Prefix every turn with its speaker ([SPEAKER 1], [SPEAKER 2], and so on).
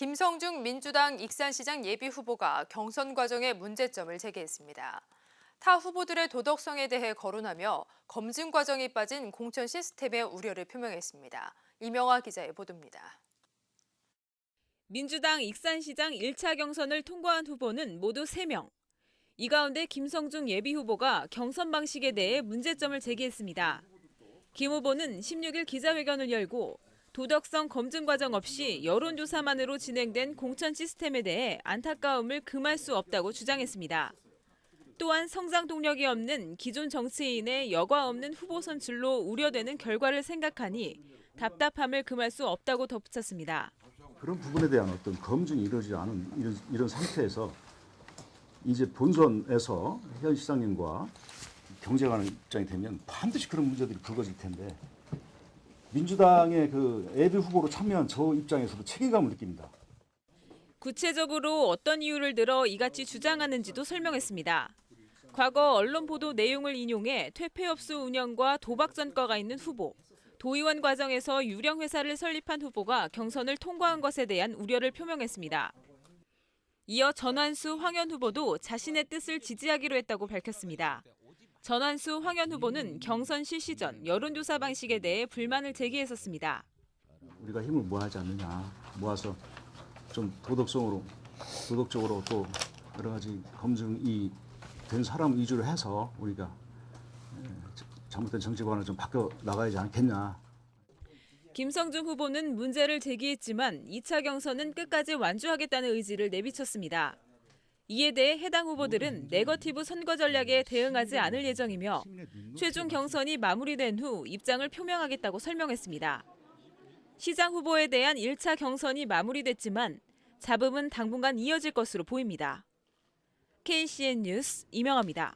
[SPEAKER 1] 김성중 민주당 익산시장 예비 후보가 경선 과정의 문제점을 제기했습니다. 타 후보들의 도덕성에 대해 거론하며 검증 과정이 빠진 공천 시스템에 우려를 표명했습니다. 이명화 기자의 보도입니다.
[SPEAKER 2] 민주당 익산시장 1차 경선을 통과한 후보는 모두 3명. 이 가운데 김성중 예비 후보가 경선 방식에 대해 문제점을 제기했습니다. 김 후보는 16일 기자회견을 열고 도덕성 검증 과정 없이 여론조사만으로 진행된 공천 시스템에 대해 안타까움을 금할 수 없다고 주장했습니다. 또한 성장 동력이 없는 기존 정치인의 여과 없는 후보 선출로 우려되는 결과를 생각하니 답답함을 금할 수 없다고 덧붙였습니다.
[SPEAKER 3] 그런 부분에 대한 어떤 검증이 이루어지지 않은 이런, 이런 상태에서 이제 본선에서 현 시장님과 경쟁하는 입장이 되면 반드시 그런 문제들이 불거질 텐데 민주당의 그 예비 후보로 참여한 저 입장에서도 책임감을 느낍니다.
[SPEAKER 2] 구체적으로 어떤 이유를 들어 이같이 주장하는지도 설명했습니다. 과거 언론 보도 내용을 인용해 퇴폐업소 운영과 도박 전과가 있는 후보, 도의원 과정에서 유령 회사를 설립한 후보가 경선을 통과한 것에 대한 우려를 표명했습니다. 이어 전환수 황현 후보도 자신의 뜻을 지지하기로 했다고 밝혔습니다. 전환수 황현 후보는 경선 실시 전 여론조사 방식에 대해 불만을 제기했었습니다.
[SPEAKER 3] 우리가 힘을 모아야지 않느냐 모아서 좀 도덕성으로 도덕적으로 또 여러 가지 검증이 된 사람 위주로 해서 우리가 예, 잘못된 정치관을 좀 바꿔 나가야지 않겠냐
[SPEAKER 2] 김성중 후보는 문제를 제기했지만 2차 경선은 끝까지 완주하겠다는 의지를 내비쳤습니다. 이에 대해 해당 후보들은 네거티브 선거 전략에 대응하지 않을 예정이며 최종 경선이 마무리된 후 입장을 표명하겠다고 설명했습니다. 시장 후보에 대한 1차 경선이 마무리됐지만 잡음은 당분간 이어질 것으로 보입니다. KCN 뉴스 이명아입니다.